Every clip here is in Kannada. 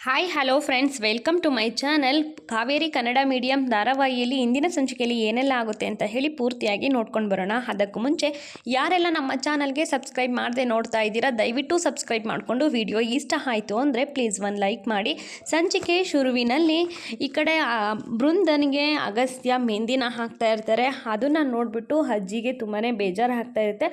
Hi hello friends welcome to my channel Kaveri Kannada medium ಧಾರಾವಾಹಿಯಲ್ಲಿ ಇಂದಿನ ಸಂಚಿಕೆಯಲ್ಲಿ ಏನೆಲ್ಲ ಆಗುತ್ತೆ ಅಂತ ಹೇಳಿ ಪೂರ್ತಿಯಾಗಿ ನೋಡ್ಕೊಂಡು ಬರೋಣ ಅದಕ್ಕೂ ಮುಂಚೆ ಯಾರೆಲ್ಲ ನಮ್ಮ ಚಾನಲ್ಗೆ ಸಬ್ಸ್ಕ್ರೈಬ್ ಮಾಡದೆ ನೋಡ್ತಾ ಇದ್ದೀರಾ ದಯವಿಟ್ಟು ಸಬ್ಸ್ಕ್ರೈಬ್ ಮಾಡಿಕೊಂಡು ವಿಡಿಯೋ ಇಷ್ಟ ಆಯಿತು ಅಂದರೆ ಪ್ಲೀಸ್ ಒಂದು ಲೈಕ್ ಮಾಡಿ ಸಂಚಿಕೆ ಶುರುವಿನಲ್ಲಿ ಈ ಕಡೆ ಬೃಂದನಿಗೆ ಅಗಸ್ತ್ಯ ಮೆಹಂದಿನ ಹಾಕ್ತಾ ಇರ್ತಾರೆ. ಅದನ್ನು ನೋಡಿಬಿಟ್ಟು ಅಜ್ಜಿಗೆ ತುಂಬಾ ಬೇಜಾರು ಆಗ್ತಾ ಇರುತ್ತೆ.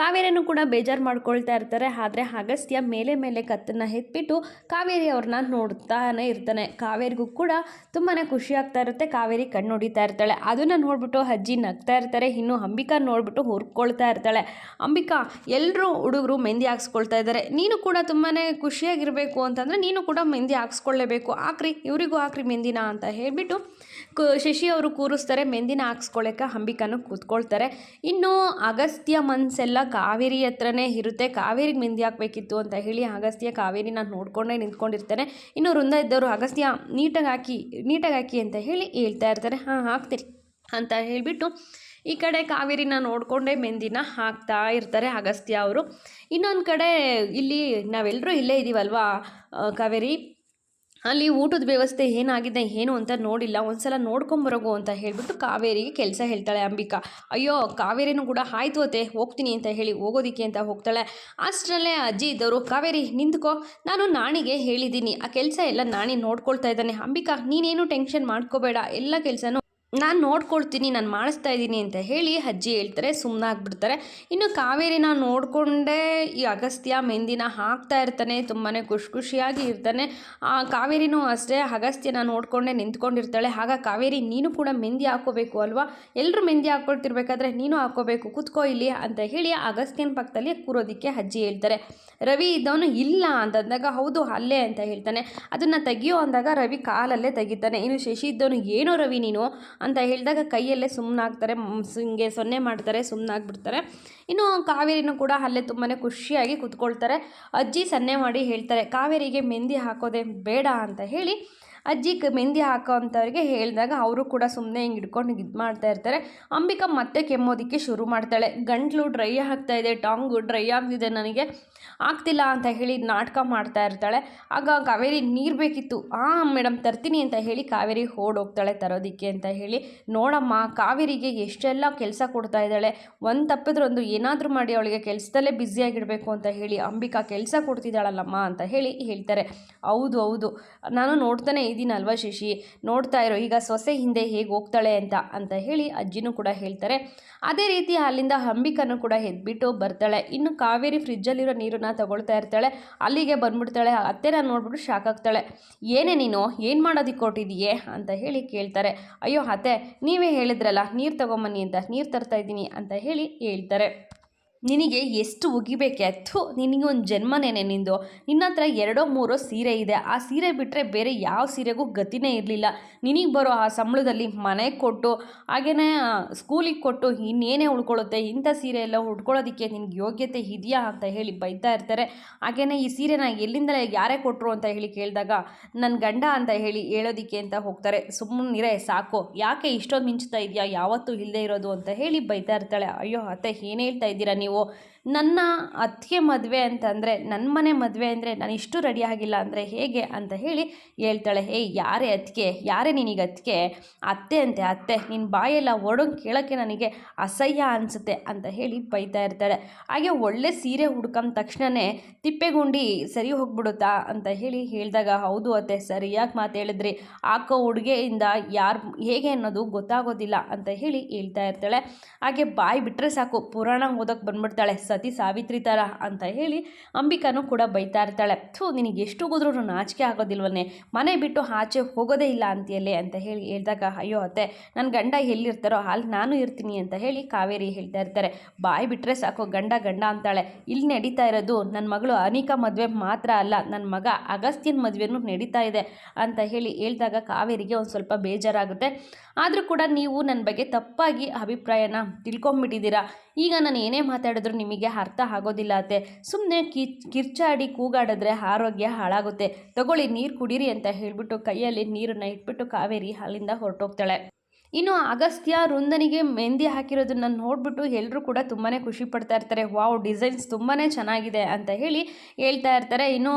ಕಾವೇರಿನೂ ಕೂಡ ಬೇಜಾರು ಮಾಡ್ಕೊಳ್ತಾ ಇರ್ತಾರೆ. ಆದರೆ ಅಗಸ್ತ್ಯ ಮೇಲೆ ಮೇಲೆ ಕತ್ತನ್ನು ಎತ್ಬಿಟ್ಟು ಕಾವೇರಿ ಅವ್ರನ್ನ ನೋಡ್ತಾನೆ ಇರ್ತಾನೆ. ಕಾವೇರಿಗೂ ಕೂಡ ತುಂಬಾ ಖುಷಿ ಆಗ್ತಾ ಇರುತ್ತೆ. ಕಾವೇರಿ ಕಣ್ಣು ಹೊಡಿತಾ ಇರ್ತಾಳೆ. ಅದನ್ನು ನೋಡ್ಬಿಟ್ಟು ಅಜ್ಜಿ ನಗ್ತಾ ಇರ್ತಾರೆ. ಇನ್ನು ಅಂಬಿಕಾ ನೋಡ್ಬಿಟ್ಟು ಹುರ್ಕೊಳ್ತಾ ಇರ್ತಾಳೆ. ಅಂಬಿಕಾ ಎಲ್ಲರೂ ಹುಡುಗರು ಮೆಹಂದಿ ಹಾಕ್ಸ್ಕೊಳ್ತಾ ಇದ್ದಾರೆ. ನೀನು ಕೂಡ ತುಂಬಾ ಖುಷಿಯಾಗಿರಬೇಕು ಅಂತಂದರೆ ನೀನು ಕೂಡ ಮೆಹಂದಿ ಹಾಕ್ಸ್ಕೊಳ್ಳೇಬೇಕು ಹಾಕ್ರಿ ಇವರಿಗೂ ಹಾಕ್ರಿ ಮೆಹಂದಿನ ಅಂತ ಹೇಳಿಬಿಟ್ಟು ಶಶಿ ಅವರು ಕೂರಿಸ್ತಾರೆ, ಮೆಂದಿನ ಹಾಕ್ಸ್ಕೊಳ್ಳೋಕೆ ಅಂಬಿಕಾನು ಕೂತ್ಕೊಳ್ತಾರೆ. ಇನ್ನು ಅಗಸ್ತ್ಯ ಮನಸ್ಸೆಲ್ಲ ಕಾವೇರಿ ಹತ್ರನೇ ಇರುತ್ತೆ. ಕಾವೇರಿಗೆ ಮೆಂದಿ ಹಾಕಬೇಕಿತ್ತು ಅಂತ ಹೇಳಿ ಅಗಸ್ತ್ಯ ಕಾವೇರಿನ ನೋಡಿಕೊಂಡೇ ನಿಂತ್ಕೊಂಡಿರ್ತಾನೆ ಇನ್ನು ವೃಂದ ಇದ್ದವರು ಅಗಸ್ತ್ಯ ನೀಟಾಗಿ ಹಾಕಿ ನೀಟಾಗಿ ಹಾಕಿ ಅಂತ ಹೇಳಿ ಹೇಳ್ತಾ ಇರ್ತಾರೆ. ಹಾಂ, ಹಾಕ್ತೀರಿ ಅಂತ ಹೇಳಿಬಿಟ್ಟು ಈ ಕಡೆ ಕಾವೇರಿನ ನೋಡಿಕೊಂಡೇ ಮೆಂದಿನ ಹಾಕ್ತಾ ಇರ್ತಾರೆ ಅಗಸ್ತ್ಯ ಅವರು. ಇನ್ನೊಂದು ಕಡೆ ಇಲ್ಲಿ ನಾವೆಲ್ಲರೂ ಇಲ್ಲೇ ಇದ್ದೀವಲ್ವಾ ಕಾವೇರಿ? ಅಲ್ಲಿ ಊಟದ ವ್ಯವಸ್ಥೆ ಏನಾಗಿದೆ, ಏನು ಅಂತ ನೋಡಿಲ್ಲ. ಒಂದ್ಸಲ ನೋಡ್ಕೊಂಬರೋಗು ಅಂತ ಹೇಳಿಬಿಟ್ಟು ಕಾವೇರಿಗೆ ಕೆಲಸ ಹೇಳ್ತಾಳೆ ಅಂಬಿಕಾ. ಅಯ್ಯೋ, ಕಾವೇರಿನೂ ಕೂಡ ಆಯ್ತು ಅತ್ತೆ, ಹೋಗ್ತೀನಿ ಅಂತ ಹೇಳಿ ಹೋಗೋದಿಕ್ಕೆ ಅಂತ ಹೋಗ್ತಾಳೆ. ಅಷ್ಟರಲ್ಲೇ ಅಜ್ಜಿ ಇದ್ದವರು ಕಾವೇರಿ, ನಿಂತ್ಕೋ. ನಾನು ನಾಣಿಗೆ ಹೇಳಿದ್ದೀನಿ. ಆ ಕೆಲಸ ಎಲ್ಲ ನಾಣಿ ನೋಡ್ಕೊಳ್ತಾ ಇದ್ದಾನೆ. ಅಂಬಿಕಾ, ನೀನೇನು ಟೆನ್ಷನ್ ಮಾಡ್ಕೋಬೇಡ. ಎಲ್ಲ ಕೆಲಸನೂ ನಾನು ನೋಡ್ಕೊಳ್ತೀನಿ, ನಾನು ಮಾಡಿಸ್ತಾ ಇದ್ದೀನಿ ಅಂತ ಹೇಳಿ ಅಜ್ಜಿ ಹೇಳ್ತಾರೆ ಸುಮ್ಮನಾಗ್ಬಿಡ್ತಾರೆ ಇನ್ನು ಕಾವೇರಿನ ನೋಡಿಕೊಂಡೇ ಈ ಅಗಸ್ತ್ಯ ಮೆಹಂದಿನ ಹಾಕ್ತಾ ಇರ್ತಾನೆ ತುಂಬಾ ಖುಷಿ ಖುಷಿಯಾಗಿ ಇರ್ತಾನೆ. ಆ ಕಾವೇರಿನೂ ಅಷ್ಟೇ ಅಗಸ್ತ್ಯನ ನೋಡಿಕೊಂಡೇ ನಿಂತ್ಕೊಂಡಿರ್ತಾಳೆ. ಆಗ ಕಾವೇರಿ, ನೀನು ಕೂಡ ಮೆಹಂದಿ ಹಾಕೋಬೇಕು ಅಲ್ವಾ? ಎಲ್ಲರೂ ಮೆಹಂದಿ ಹಾಕ್ಕೊಳ್ತಿರ್ಬೇಕಾದ್ರೆ ನೀನು ಹಾಕೋಬೇಕು ಕೂತ್ಕೋ ಇಲ್ಲಿ ಅಂತ ಹೇಳಿ ಅಗಸ್ತ್ಯನ ಪಕ್ಕದಲ್ಲಿ ಕೂರೋದಕ್ಕೆ ಅಜ್ಜಿ ಹೇಳ್ತಾರೆ. ರವಿ ಇದ್ದವನು ಇಲ್ಲ ಅಂತಂದಾಗ ಹೌದು ಅಲ್ಲೇ ಅಂತ ಹೇಳ್ತಾನೆ. ಅದನ್ನು ತೆಗಿಯೋ ಅಂದಾಗ ರವಿ ಕಾಲಲ್ಲೇ ತೆಗಿತಾನೆ. ಇನ್ನು ಶಶಿ ಇದ್ದವನು, ಏನೋ ರವಿ ನೀನು? ಅಂತ ಹೇಳಿದಾಗ ಕೈಯಲ್ಲೇ ಸುಮ್ಮನಾಗ್ತಾರೆ ಹಿಂಗೆ ಸೊನ್ನೆ ಮಾಡ್ತಾರೆ ಸುಮ್ಮನಾಗ್ಬಿಡ್ತಾರೆ ಇನ್ನು ಕಾವೇರಿನೂ ಕೂಡ ಅಲ್ಲೇ ತುಂಬಾ ಖುಷಿಯಾಗಿ ಕೂತ್ಕೊಳ್ತಾರೆ. ಅಜ್ಜಿ ಸನ್ನೆ ಮಾಡಿ ಹೇಳ್ತಾರೆ, ಕಾವೇರಿಗೆ ಮೆಂದಿ ಹಾಕೋದೇ ಬೇಡ ಅಂತ ಹೇಳಿ ಅಜ್ಜಿ ಮೆಹಂದಿ ಹಾಕೋ ಅಂಥವ್ರಿಗೆ ಹೇಳಿದಾಗ ಅವರು ಕೂಡ ಸುಮ್ಮನೆ ಹಿಂಗೆ ಹಿಡ್ಕೊಂಡು ಇದು ಮಾಡ್ತಾ ಇರ್ತಾರೆ. ಅಂಬಿಕಾ ಮತ್ತೆ ಕೆಮ್ಮೋದಕ್ಕೆ ಶುರು ಮಾಡ್ತಾಳೆ. ಗಂಟ್ಲು ಡ್ರೈ ಆಗ್ತಾ ಇದೆ, ಟಾಂಗು ಡ್ರೈ ಆಗ್ತಿದೆ ನನಗೆ. ಆಗ್ತಿಲ್ಲ ಅಂತ ಹೇಳಿ ನಾಟಕ ಮಾಡ್ತಾ ಇರ್ತಾಳೆ. ಆಗ ಕಾವೇರಿ, ನೀರು ಬೇಕಿತ್ತು. ಹಾಂ ಮೇಡಮ್ ತರ್ತೀನಿ ಅಂತ ಹೇಳಿ ಕಾವೇರಿ ಓಡೋಗ್ತಾಳೆ ತರೋದಕ್ಕೆ ಅಂತ ಹೇಳಿ. ನೋಡಮ್ಮ, ಕಾವೇರಿಗೆ ಎಷ್ಟೆಲ್ಲ ಕೆಲಸ ಕೊಡ್ತಾ ಇದ್ದಾಳೆ. ಒಂದು ತಪ್ಪಿದ್ರೊಂದು ಏನಾದರೂ ಮಾಡಿ ಅವಳಿಗೆ ಕೆಲಸದಲ್ಲೇ ಬ್ಯುಸಿಯಾಗಿಡಬೇಕು ಅಂತ ಹೇಳಿ ಅಂಬಿಕಾ ಕೆಲಸ ಕೊಡ್ತಿದ್ದಾಳಲ್ಲಮ್ಮ ಅಂತ ಹೇಳಿ ಹೇಳ್ತಾರೆ. ಹೌದು ಹೌದು. ನಾನು ನೋಡ್ತಾನೆ ಇದ್ದೀನಲ್ವ ಶಶಿ? ನೋಡ್ತಾ ಇರೋ, ಈಗ ಸೊಸೆ ಹಿಂದೆ ಹೇಗೆ ಹೋಗ್ತಾಳೆ ಅಂತ ಅಂತ ಹೇಳಿ ಅಜ್ಜಿನೂ ಕೂಡ ಹೇಳ್ತಾರೆ. ಅದೇ ರೀತಿ ಅಲ್ಲಿಂದ ಹಂಬಿಕನೂ ಕೂಡ ಎದ್ಬಿಟ್ಟು ಬರ್ತಾಳೆ. ಇನ್ನು ಕಾವೇರಿ ಫ್ರಿಜ್ಜಲ್ಲಿರೋ ನೀರನ್ನ ತಗೊಳ್ತಾ ಇರ್ತಾಳೆ. ಅಲ್ಲಿಗೆ ಬಂದ್ಬಿಡ್ತಾಳೆ. ಅತ್ತೆನ ನೋಡ್ಬಿಟ್ಟು ಶಾಕ್ ಆಗ್ತಾಳೆ. ಏನೇ ನೀನು, ಏನು ಮಾಡೋದಕ್ಕೆ ಕೊಟ್ಟಿದೀಯೇ ಅಂತ ಹೇಳಿ ಕೇಳ್ತಾರೆ. ಅಯ್ಯೋ ಅತ್ತೆ, ನೀವೇ ಹೇಳಿದ್ರಲ್ಲ, ನೀರು ತಗೊಂಬನ್ನಿ ಅಂತ, ನೀರು ತರ್ತಾ ಇದ್ದೀನಿ ಅಂತ ಹೇಳಿ ಹೇಳ್ತಾರೆ. ನಿನಗೆ ಎಷ್ಟು ಉಗಿಬೇಕೆ? ಅಥು ನಿನಗೆ ಒಂದು ಜನ್ಮನೇನೆ ನಿಂದು. ನಿನ್ನ ಹತ್ರ ಎರಡೋ ಮೂರೋ ಸೀರೆ ಇದೆ. ಆ ಸೀರೆ ಬಿಟ್ಟರೆ ಬೇರೆ ಯಾವ ಸೀರೆಗೂ ಗತಿನೇ ಇರಲಿಲ್ಲ. ನಿನಗೆ ಬರೋ ಆ ಸಂಬಳದಲ್ಲಿ ಮನೆಗೆ ಕೊಟ್ಟು ಹಾಗೆಯೇ ಸ್ಕೂಲಿಗೆ ಕೊಟ್ಟು ಇನ್ನೇನೇ ಉಳ್ಕೊಳ್ಳುತ್ತೆ? ಇಂಥ ಸೀರೆ ಎಲ್ಲ ಉಟ್ಕೊಳ್ಳೋದಕ್ಕೆ ನಿನಗೆ ಯೋಗ್ಯತೆ ಇದೆಯಾ ಅಂತ ಹೇಳಿ ಬೈತಾ ಇರ್ತಾರೆ. ಹಾಗೆಯೇ ಈ ಸೀರೆನ ಎಲ್ಲಿಂದಲೇ ಯಾರೇ ಕೊಟ್ಟರು ಅಂತ ಹೇಳಿ ಕೇಳಿದಾಗ ನನ್ನ ಗಂಡ ಅಂತ ಹೇಳಿ ಹೇಳೋದಿಕ್ಕೆ ಅಂತ ಹೋಗ್ತಾರೆ. ಸುಮ್ಮನಿರೇ ಸಾಕು. ಯಾಕೆ ಇಷ್ಟೊಂದು ಮಿಂಚ್ತಾ ಇದೆಯಾ? ಯಾವತ್ತೂ ಇಲ್ಲದೆ ಇರೋದು ಅಂತ ಹೇಳಿ ಬೈತಾ ಇರ್ತಾಳೆ. ಅಯ್ಯೋ, ಅತ್ತೆ, ಏನು ಹೇಳ್ತಾ ಇದ್ದೀರಾ ನೀವು? ನೀವು ನನ್ನ ಅತ್ತಿಗೆ ಮದುವೆ ಅಂತಂದರೆ ನನ್ನ ಮನೆ ಮದುವೆ ಅಂದರೆ ನಾನು ಇಷ್ಟು ರೆಡಿ ಆಗಿಲ್ಲ ಅಂದರೆ ಹೇಗೆ ಅಂತ ಹೇಳಿ ಹೇಳ್ತಾಳೆ. ಹೇ ಯಾರೇ ಅತ್ತಿಗೆ, ಯಾರೇ ನಿನಗೆ ಅತ್ತಿಗೆ? ಅತ್ತೆ ಅಂತೆ, ಅತ್ತೆ ನಿನ್ನ ಬಾಯೆಲ್ಲ ಒಡಂಗೆ ಕೇಳೋಕ್ಕೆ ನನಗೆ ಅಸಹ್ಯ ಅನಿಸುತ್ತೆ ಅಂತ ಹೇಳಿ ಬೈತಾ ಇರ್ತಾಳೆ. ಹಾಗೆ ಒಳ್ಳೆ ಸೀರೆ ಹುಡ್ಕೊಂಡ ತಕ್ಷಣವೇ ತಿಪ್ಪೆಗುಂಡಿ ಸರಿ ಹೋಗ್ಬಿಡುತ್ತಾ ಅಂತ ಹೇಳಿ ಹೇಳಿದಾಗ, ಹೌದು ಅತ್ತೆ, ಸರಿಯಾಗಿ ಮಾತು ಹೇಳಿದ್ರಿ. ಹಾಕೋ ಉಡುಗೆಯಿಂದ ಯಾರು, ಹೇಗೆ ಅನ್ನೋದು ಗೊತ್ತಾಗೋದಿಲ್ಲ ಅಂತ ಹೇಳಿ ಹೇಳ್ತಾ ಇರ್ತಾಳೆ. ಹಾಗೆ ಬಾಯಿ ಬಿಟ್ಟರೆ ಸಾಕು, ಪುರಾಣ ಓದೋಕ್ಕೆ ಬಂದ್ಬಿಡ್ತಾಳೆ. ಸತಿ ಸಾವಿತ್ರಿ ಥರ ಅಂತ ಹೇಳಿ ಅಂಬಿಕಾನೂ ಕೂಡ ಬೈತಾ ಇರ್ತಾಳೆ. ಥೂ, ನಿನಗೆ ಎಷ್ಟು ಹೋದ್ರೂ ನಾಚಿಕೆ ಆಗೋದಿಲ್ವನ್ನೇ? ಮನೆ ಬಿಟ್ಟು ಆಚೆ ಹೋಗೋದೇ ಇಲ್ಲ ಅಂತಿಯಲ್ಲಿ ಅಂತ ಹೇಳಿ ಹೇಳಿದಾಗ, ಅಯ್ಯೋ ಅತ್ತೆ ನನ್ನ ಗಂಡ ಎಲ್ಲಿರ್ತಾರೋ ಅಲ್ಲಿ ನಾನು ಇರ್ತೀನಿ ಅಂತ ಹೇಳಿ ಕಾವೇರಿ ಹೇಳ್ತಾ ಇರ್ತಾರೆ. ಬಾಯಿ ಬಿಟ್ಟರೆ ಸಾಕು, ಗಂಡ ಗಂಡ ಅಂತಾಳೆ. ಇಲ್ಲಿ ನಡೀತಾ ಇರೋದು ನನ್ನ ಮಗಳು ಅನಿಕಾ ಮದುವೆ ಮಾತ್ರ ಅಲ್ಲ ನನ್ನ ಮಗ ಅಗಸ್ತ್ಯನ ಮದುವೆನೂ ನಡೀತಾ ಇದೆ ಅಂತ ಹೇಳಿ ಹೇಳಿದಾಗ ಕಾವೇರಿಗೆ ಒಂದು ಸ್ವಲ್ಪ ಬೇಜಾರಾಗುತ್ತೆ. ಆದರೂ ಕೂಡ ನೀವು ನನ್ನ ಬಗ್ಗೆ ತಪ್ಪಾಗಿ ಅಭಿಪ್ರಾಯನ ತಿಳ್ಕೊಂಬಿಟ್ಟಿದ್ದೀರಾ ಈಗ ನಾನು ಏನೇ ಮಾತಾಡಿದ್ರು ನಿಮಗೆ ಅರ್ಥ ಆಗೋದಿಲ್ಲ ಅತ್ತೆ. ಸುಮ್ಮನೆ ಕಿರ್ಚಾಡಿ ಕೂಗಾಡಿದ್ರೆ ಆರೋಗ್ಯ ಹಾಳಾಗುತ್ತೆ. ತಗೊಳ್ಳಿ, ನೀರು ಕುಡೀರಿ ಅಂತ ಹೇಳಿಬಿಟ್ಟು ಕೈಯಲ್ಲಿ ನೀರನ್ನು ಇಟ್ಬಿಟ್ಟು ಕಾವೇರಿ ಅಲ್ಲಿಂದ ಹೊರಟೋಗ್ತಾಳೆ. ಇನ್ನು ಅಗಸ್ತ್ಯ ವೃಂದನಿಗೆ ಮೆಹಂದಿ ಹಾಕಿರೋದನ್ನ ನೋಡಿಬಿಟ್ಟು ಎಲ್ಲರೂ ಕೂಡ ತುಂಬಾ ಖುಷಿ ಪಡ್ತಾ ಇರ್ತಾರೆ. ವಾವ್, ಡಿಸೈನ್ಸ್ ತುಂಬಾ ಚೆನ್ನಾಗಿದೆ ಅಂತ ಹೇಳಿ ಹೇಳ್ತಾ ಇರ್ತಾರೆ. ಇನ್ನು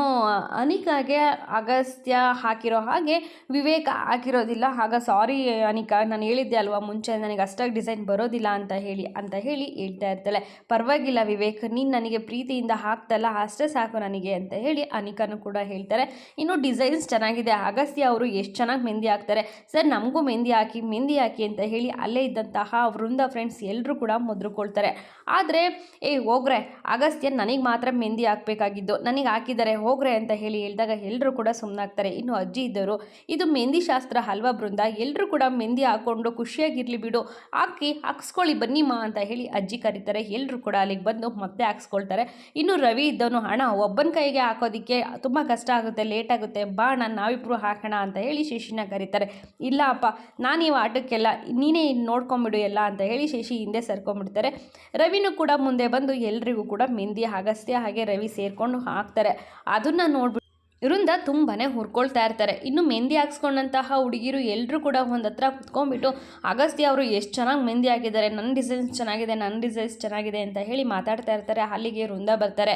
ಅನಿಕಾಗೆ ಅಗಸ್ತ್ಯ ಹಾಕಿರೋ ಹಾಗೆ ವಿವೇಕ್ ಹಾಕಿರೋದಿಲ್ಲ. ಆಗ ಸಾರಿ ಅನಿಕಾ, ನಾನು ಹೇಳಿದ್ದೆ ಅಲ್ವಾ, ಮುಂಚೆ ನನಗೆ ಅಷ್ಟಾಗಿ ಡಿಸೈನ್ ಬರೋದಿಲ್ಲ ಅಂತ ಹೇಳಿ ಅಂತ ಹೇಳಿ ಹೇಳ್ತಾ ಇರ್ತಾಳೆ. ಪರವಾಗಿಲ್ಲ ವಿವೇಕ್, ನೀನು ನನಗೆ ಪ್ರೀತಿಯಿಂದ ಹಾಕ್ತಲ್ಲ, ಅಷ್ಟೇ ಸಾಕು ನನಗೆ ಅಂತ ಹೇಳಿ ಅನಿಕಾನು ಕೂಡ ಹೇಳ್ತಾರೆ. ಇನ್ನು ಡಿಸೈನ್ಸ್ ಚೆನ್ನಾಗಿದೆ. ಅಗಸ್ತ್ಯ ಅವರು ಎಷ್ಟು ಚೆನ್ನಾಗಿ ಮೆಹಂದಿ ಹಾಕ್ತಾರೆ. ಸರ್, ನಮಗೂ ಮೆಹಂದಿ ಹಾಕಿ, ಮೆಹಂದಿ ಅಂತ ಹೇಳಿ ಅಲ್ಲೇ ಇದ್ದಂತಹ ವೃಂದ ಫ್ರೆಂಡ್ಸ್ ಎಲ್ಲರೂ ಕೂಡ ಮುದ್ರುಕೊಳ್ತಾರೆ. ಆದರೆ, ಏ ಹೋಗ್ರೆ ಅಗಸ್ತ್ಯ ನನಗೆ ಮಾತ್ರ ಮೆಹಂದಿ ಹಾಕಬೇಕಾಗಿದ್ದು. ನನಗೆ ಹಾಕಿದ್ದಾರೆ ಹೋಗ್ರೆ ಅಂತ ಹೇಳಿ ಹೇಳಿದಾಗ ಎಲ್ಲರೂ ಕೂಡ ಸುಮ್ಮನಾಗ್ತಾರೆ ಇನ್ನು ಅಜ್ಜಿ ಇದ್ದರು. ಇದು ಮೆಹಂದಿ ಶಾಸ್ತ್ರ ಹಲ್ವಾ ಬೃಂದ ಎಲ್ಲರೂ ಕೂಡ ಮೆಹಂದಿ ಹಾಕ್ಕೊಂಡು ಖುಷಿಯಾಗಿರಲಿ ಬಿಡು. ಹಾಕಿ, ಹಾಕ್ಸ್ಕೊಳ್ಳಿ ಮಾ ಅಂತ ಹೇಳಿ ಅಜ್ಜಿ ಕರೀತಾರೆ. ಎಲ್ಲರೂ ಕೂಡ ಅಲ್ಲಿಗೆ ಬಂದು ಮತ್ತೆ ಹಾಕ್ಸ್ಕೊಳ್ತಾರೆ. ಇನ್ನು ರವಿ ಇದ್ದವನು ಹಣ ಒಬ್ಬನ ಕೈಗೆ ಹಾಕೋದಕ್ಕೆ ತುಂಬ ಕಷ್ಟ ಆಗುತ್ತೆ, ಲೇಟ್ ಆಗುತ್ತೆ. ಬಾ ನಾನು ನಾವಿಬ್ಬರು ಹಾಕೋಣ ಅಂತ ಹೇಳಿ ಶಶಿನ ಕರೀತಾರೆ. ಇಲ್ಲ ಅಪ್ಪ, ನಾನು ಇವು ಆಟಕ್ಕೆಲ್ಲ ನೀನೇ ನೋಡ್ಕೊಂಬಿಡು ಎಲ್ಲ ಅಂತ ಹೇಳಿ ಶಶಿ ಹಿಂದೆ ಸರ್ಕೊಂಡ್ಬಿಡ್ತಾರೆ ರವಿನೂ ಕೂಡ ಮುಂದೆ ಬಂದು ಎಲ್ರಿಗೂ ಕೂಡ ಮೆಂದಿ ಅಗಸ್ತ್ಯ ಹಾಗೆ ರವಿ ಸೇರಿಕೊಂಡು ಹಾಕ್ತಾರೆ. ಅದನ್ನು ನೋಡ್ಬಿಟ್ಟು ವೃಂದ ತುಂಬಾ ಹುರ್ಕೊಳ್ತಾ ಇರ್ತಾರೆ. ಇನ್ನು ಮೆಹಂದಿ ಹಾಕ್ಸ್ಕೊಂಡಂತಹ ಹುಡುಗಿರು ಎಲ್ಲರೂ ಕೂಡ ಒಂದು ಹತ್ರ ಕುತ್ಕೊಂಡ್ಬಿಟ್ಟು, ಅಗಸ್ತ್ಯ ಅವರು ಎಷ್ಟು ಚೆನ್ನಾಗಿ ಮೆಹಂದಿ ಹಾಕಿದ್ದಾರೆ ನನ್ನ ಡಿಸೈನ್ಸ್ ಚೆನ್ನಾಗಿದೆ ನನ್ನ ಡಿಸೈನ್ಸ್ ಚೆನ್ನಾಗಿದೆ ಅಂತ ಹೇಳಿ ಮಾತಾಡ್ತಾ ಇರ್ತಾರೆ. ಅಲ್ಲಿಗೆ ವೃಂದ ಬರ್ತಾರೆ.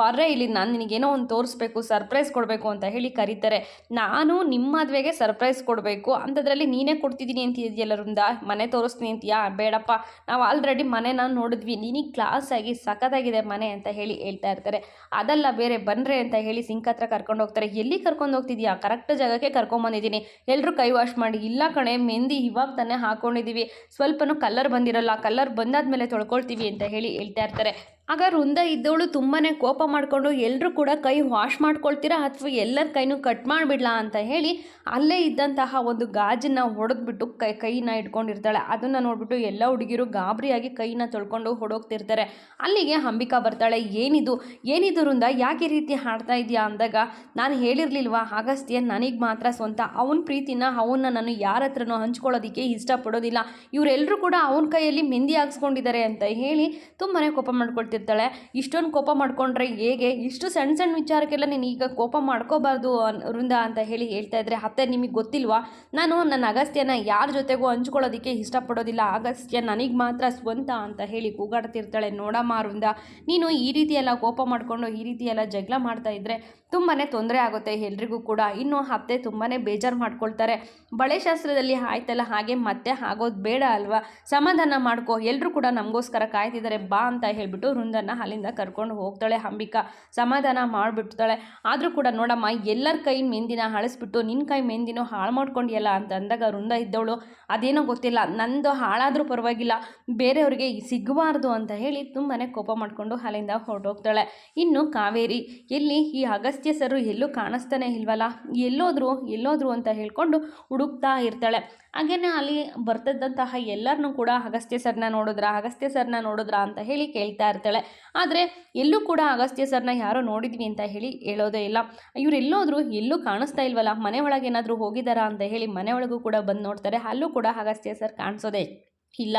ಬರ್ರೆ, ಇಲ್ಲಿ ನಾನು ನಿನಗೇನೋ ಒಂದು ತೋರಿಸ್ಬೇಕು, ಸರ್ಪ್ರೈಸ್ ಕೊಡಬೇಕು ಅಂತ ಹೇಳಿ ಕರೀತಾರೆ. ನಾನು ನಿಮ್ಮ ಮದುವೆಗೆ ಸರ್ಪ್ರೈಸ್ ಕೊಡಬೇಕು. ಅಂಥದ್ರಲ್ಲಿ ನೀನೇ ಕೊಡ್ತಿದ್ದೀನಿ ಅಂತ ಇದೆಯಲ್ಲ ವೃಂದ, ಮನೆ ತೋರಿಸ್ತೀನಿ ಅಂತೀಯಾ? ಬೇಡಪ್ಪ, ನಾವು ಆಲ್ರೆಡಿ ಮನೆನ ನೋಡಿದ್ವಿ. ನಿನಗೆ ಕ್ಲಾಸ್ ಆಗಿ ಸಖತ್ತಾಗಿದೆ ಮನೆ ಅಂತ ಹೇಳಿ ಹೇಳ್ತಾ ಇರ್ತಾರೆ. ಅದಲ್ಲ ಬೇರೆ ಬನ್ರೆ ಅಂತ ಹೇಳಿ ಸಿಂಕ್ ಹತ್ರ ಕರ್ಕೊಂಡು ಹೋಗ್ತಾರೆ ಎಲ್ಲಿ ಕರ್ಕೊಂಡು ಹೋಗ್ತಿದ್ಯಾ? ಕರೆಕ್ಟ್ ಜಾಗಕ್ಕೆ ಕರ್ಕೊಂಬಂದಿದ್ದೀನಿ ಎಲ್ಲರೂ ಕೈ ವಾಶ್ ಮಾಡಿ, ಇಲ್ಲ ಕಣೆ, ಮೆಹಂದಿ ಇವಾಗ ತಾನೇ ಹಾಕ್ಕೊಂಡಿದ್ದೀವಿ ಸ್ವಲ್ಪನೂ ಕಲರ್ ಬಂದಿರಲ್ಲ ಕಲರ್ ಬಂದಾದ್ಮೇಲೆ ತೊಳ್ಕೊಳ್ತೀವಿ ಅಂತ ಹೇಳಿ ಹೇಳ್ತಾ ಇರ್ತಾರೆ. ಆಗ ವೃಂದ ಇದ್ದವಳು ತುಂಬಾ ಕೋಪ ಮಾಡಿಕೊಂಡು ಎಲ್ಲರೂ ಕೂಡ ಕೈ ವಾಶ್ ಮಾಡ್ಕೊಳ್ತೀರಾ ಅಥವಾ ಎಲ್ಲರ ಕೈನೂ ಕಟ್ ಮಾಡಿಬಿಡ್ಲಾ ಅಂತ ಹೇಳಿ ಅಲ್ಲೇ ಇದ್ದಂತಹ ಒಂದು ಗಾಜನ್ನ ಹೊಡೆದ್ಬಿಟ್ಟು ಕೈ, ಕೈನ ಇಟ್ಕೊಂಡಿರ್ತಾಳೆ. ಅದನ್ನು ನೋಡಿಬಿಟ್ಟು ಎಲ್ಲ ಹುಡುಗಿರು ಗಾಬರಿಯಾಗಿ ಕೈನ ತೊಳ್ಕೊಂಡು ಹೊಡೋಗ್ತಿರ್ತಾರೆ. ಅಲ್ಲಿಗೆ ಅಂಬಿಕಾ ಬರ್ತಾಳೆ. ಏನಿದು? ಏನಿದು ವೃಂದ? ಯಾಕೆ ರೀತಿ ಹಾಡ್ತಾ ಇದೆಯಾ ಅಂದಾಗ, ನಾನು ಹೇಳಿರ್ಲಿಲ್ವಾ? ಅಗಸ್ತ್ಯ ನನಗೆ ಮಾತ್ರ ಸ್ವಂತ. ಅವನ ಪ್ರೀತಿನ, ಅವನ್ನ ನಾನು ಯಾರ ಹತ್ರನೂ ಹಂಚ್ಕೊಳ್ಳೋದಕ್ಕೆ ಇಷ್ಟಪಡೋದಿಲ್ಲ. ಇವರೆಲ್ಲರೂ ಕೂಡ ಅವನ ಕೈಯಲ್ಲಿ ಮೆಹಂದಿ ಹಾಕ್ಸ್ಕೊಂಡಿದ್ದಾರೆ ಅಂತ ಹೇಳಿ ತುಂಬಾ ಕೋಪ ಮಾಡ್ಕೊಳ್ತಿರ್ತಾಳೆ ಇಷ್ಟೊಂದು ಕೋಪ ಮಾಡ್ಕೊಂಡ್ರೆ ಹೇಗೆ? ಇಷ್ಟು ಸಣ್ಣ ಸಣ್ಣ ವಿಚಾರಕ್ಕೆಲ್ಲ ನೀನು ಈಗ ಕೋಪ ಮಾಡ್ಕೋಬಾರ್ದು ವೃಂದ ಅಂತ ಹೇಳಿ ಹೇಳ್ತಾ ಇದ್ರೆ ಅತ್ತೆ ನಿಮಗೆ ಗೊತ್ತಿಲ್ವಾ? ನಾನು ನನ್ನ ಅಗಸ್ತ್ಯನ ಯಾರ ಜೊತೆಗೂ ಹಂಚ್ಕೊಳ್ಳೋದಕ್ಕೆ ಇಷ್ಟಪಡೋದಿಲ್ಲ. ಅಗಸ್ತ್ಯ ನನಗೆ ಮಾತ್ರ ಸ್ವಂತ ಅಂತ ಹೇಳಿ ಕೂಗಾಡ್ತಿರ್ತಾಳೆ. ನೋಡಮ್ಮ ವೃಂದ, ನೀನು ಈ ರೀತಿ ಎಲ್ಲ ಕೋಪ ಮಾಡಿಕೊಂಡು ಈ ರೀತಿ ಎಲ್ಲ ಜಗಳ ಮಾಡ್ತಾ ಇದ್ದರೆ ತುಂಬಾ ತೊಂದರೆ ಆಗುತ್ತೆ ಎಲ್ರಿಗೂ ಕೂಡ. ಇನ್ನು ಅತ್ತೆ ತುಂಬಾ ಬೇಜಾರು ಮಾಡ್ಕೊಳ್ತಾರೆ. ಬಳೆ ಶಾಸ್ತ್ರದಲ್ಲಿ ಆಯ್ತಲ್ಲ, ಹಾಗೆ ಮತ್ತೆ ಆಗೋದು ಬೇಡ ಅಲ್ವಾ? ಸಮಾಧಾನ ಮಾಡ್ಕೋ. ಎಲ್ಲರೂ ಕೂಡ ನಮಗೋಸ್ಕರ ಕಾಯ್ತಿದ್ದಾರೆ ಬಾ ಅಂತ ಹೇಳ್ಬಿಟ್ಟು ವೃಂದನ ಅಲ್ಲಿಂದ ಕರ್ಕೊಂಡು ಹೋಗ್ತಾಳೆ. ಅಂಬಿಕಾ ಸಮಾಧಾನ ಮಾಡಿಬಿಡ್ತಾಳೆ ಆದರೂ ಕೂಡ ನೋಡಮ್ಮ, ಎಲ್ಲರ ಕೈ ಮೆಂದಿನ ಹಳಸ್ಬಿಟ್ಟು ನಿನ್ನ ಕೈ ಮೆಂದಿನೂ ಹಾಳು ಮಾಡ್ಕೊಂಡಿಯಲ್ಲ ಅಂತ ಅಂದಾಗ ವೃಂದ ಇದ್ದವಳು. ಅದೇನೋ ಗೊತ್ತಿಲ್ಲ, ನಂದು ಹಾಳಾದರೂ ಪರವಾಗಿಲ್ಲ, ಬೇರೆಯವ್ರಿಗೆ ಸಿಗಬಾರ್ದು ಅಂತ ಹೇಳಿ ತುಂಬಾ ಕೋಪ ಮಾಡಿಕೊಂಡು ಅಲ್ಲಿಂದ ಹೊರಟೋಗ್ತಾಳೆ. ಇನ್ನು ಕಾವೇರಿ, ಎಲ್ಲಿ ಈ ಅಗಸ್ತ್ಯ ಸರು ಎಲ್ಲೂ ಕಾಣಿಸ್ತಾನೆ ಇಲ್ವಲ್ಲ? ಎಲ್ಲೋದ್ರು ಎಲ್ಲೋದ್ರು ಅಂತ ಹೇಳ್ಕೊಂಡು ಹುಡುಕ್ತಾ ಇರ್ತಾಳೆ. ಹಾಗೇನೆ ಅಲ್ಲಿ ಬರ್ತದಂತಹ ಎಲ್ಲರನ್ನೂ ಕೂಡ ಅಗಸ್ತ್ಯ ಸರ್ನ ನೋಡಿದ್ರ, ಅಗಸ್ತ್ಯ ಸರ್ನ ನೋಡಿದ್ರ ಅಂತ ಹೇಳಿ ಕೇಳ್ತಾ ಇರ್ತಾಳೆ. ಆದರೆ ಎಲ್ಲೂ ಕೂಡ ಅಗಸ್ತ್ಯ ಸರ್ನ ಯಾರೋ ನೋಡಿದ್ವಿ ಅಂತ ಹೇಳಿ ಹೇಳೋದೇ ಇಲ್ಲ. ಇವ್ರು ಎಲ್ಲೋದ್ರು ಎಲ್ಲೂ ಕಾಣಿಸ್ತಾ ಇಲ್ವಲ್ಲ? ಮನೆ ಒಳಗೆ ಏನಾದರೂ ಹೋಗಿದ್ದಾರಾ ಅಂತ ಹೇಳಿ ಮನೆ ಒಳಗೂ ಕೂಡ ಬಂದು ನೋಡ್ತಾರೆ. ಅಲ್ಲೂ ಕೂಡ ಅಗಸ್ತ್ಯ ಸರ್ ಕಾಣಿಸೋದೇ ಇಲ್ಲ.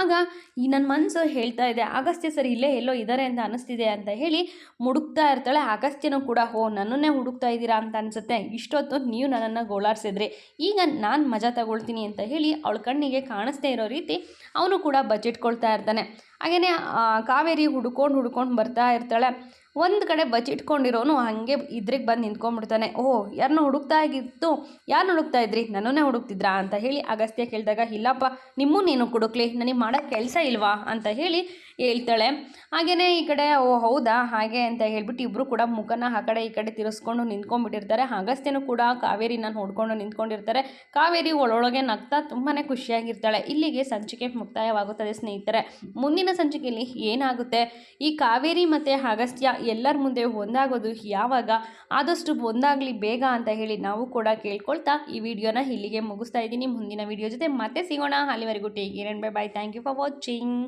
ಆಗ ಈ ನನ್ನ ಮನಸ್ಸು ಹೇಳ್ತಾ ಇದೆ ಅಗಸ್ತ್ಯ ಸರ್ ಇಲ್ಲೇ ಎಲ್ಲೋ ಇದ್ದಾರೆ ಅಂತ ಅನಿಸ್ತಿದೆ ಅಂತ ಹೇಳಿ ಮುಡುಕ್ತಾ ಇರ್ತಾಳೆ. ಅಗಸ್ತ್ಯನೂ ಕೂಡ ಹೋ ನನ್ನನ್ನೇ ಹುಡುಕ್ತಾ ಇದ್ದೀರಾ ಅಂತ ಅನಿಸುತ್ತೆ. ಇಷ್ಟೊತ್ತು ನೀವು ನನ್ನನ್ನು ಗೋಳಾಡ್ಸಿದ್ರಿ. ಈಗ ನಾನು ಮಜಾ ತಗೊಳ್ತೀನಿ ಅಂತ ಹೇಳಿ ಅವಳ ಕಣ್ಣಿಗೆ ಕಾಣಿಸ್ತೇ ಇರೋ ರೀತಿ ಅವನು ಕೂಡ ಬಚ್ಚಿಟ್ಕೊಳ್ತಾ ಇರ್ತಾನೆ. ಹಾಗೆಯೇ ಕಾವೇರಿ ಹುಡ್ಕೊಂಡು ಹುಡ್ಕೊಂಡು ಬರ್ತಾ ಇರ್ತಾಳೆ. ಒಂದು ಕಡೆ ಬಚ್ಚಿಟ್ಕೊಂಡಿರೋನು ಹಾಗೆ ಇದ್ರಿಗೆ ಬಂದು ನಿಂತ್ಕೊಂಡ್ಬಿಡ್ತಾನೆ. ಓಹ್ ಯಾರನ್ನ ಹುಡುಕ್ತಾ ಆಗಿತ್ತು ಯಾರು ಹುಡುಕ್ತಾ ಇದ್ರಿ? ನನ್ನನ್ನೇ ಹುಡುಕ್ತಿದ್ರಾ? ಅಂತ ಹೇಳಿ ಅಗಸ್ತ್ಯ ಕೇಳಿದಾಗ, ಇಲ್ಲಪ್ಪ, ನಿಮ್ಮೂ ನೀನು ಕುಡುಕ್ಲಿ, ನನಗೆ ಮಾಡೋ ಕೆಲಸ ಇಲ್ವಾ? ಅಂತ ಹೇಳಿ ಹೇಳ್ತಾಳೆ. ಹಾಗೆಯೇ ಈ ಕಡೆ, ಓ, ಹೌದಾ? ಹಾಗೆ ಅಂತ ಹೇಳ್ಬಿಟ್ಟು ಇಬ್ಬರು ಕೂಡ ಮುಖನ ಆ ಕಡೆ ಈ ಕಡೆ ತಿರ್ಸ್ಕೊಂಡು ನಿಂತ್ಕೊಂಡ್ಬಿಟ್ಟಿರ್ತಾರೆ. ಅಗಸ್ತ್ಯನು ಕೂಡ ಕಾವೇರಿ ನಾನು ಹುಡ್ಕೊಂಡು ನಿಂತ್ಕೊಂಡಿರ್ತಾರೆ. ಕಾವೇರಿ ಒಳೊಳಗೆ ನಗ್ತಾ ತುಂಬಾ ಖುಷಿಯಾಗಿರ್ತಾಳೆ. ಇಲ್ಲಿಗೆ ಸಂಚಿಕೆ ಮುಕ್ತಾಯವಾಗುತ್ತದೆ ಸ್ನೇಹಿತರೆ. ಮುಂದಿನ ಸಂಚಿಕೆಯಲ್ಲಿ ಏನಾಗುತ್ತೆ? ಈ ಕಾವೇರಿ ಮತ್ತು ಅಗಸ್ತ್ಯ ಎಲ್ಲರ ಮುಂದೆ ಒಂದಾಗೋದು ಯಾವಾಗ? ಆದಷ್ಟು ಒಂದಾಗಲಿ ಬೇಗ ಅಂತ ಹೇಳಿ ನಾವು ಕೂಡ ಕೇಳ್ಕೊಳ್ತಾ ಈ ವಿಡಿಯೋನ ಇಲ್ಲಿಗೆ ಮುಗಿಸ್ತಾ ಇದ್ದೀನಿ. ಮುಂದಿನ ವಿಡಿಯೋ ಜೊತೆ ಮತ್ತೆ ಸಿಗೋಣ. ಅಲ್ಲಿವರೆಗೂ take care bye bye thank you for watching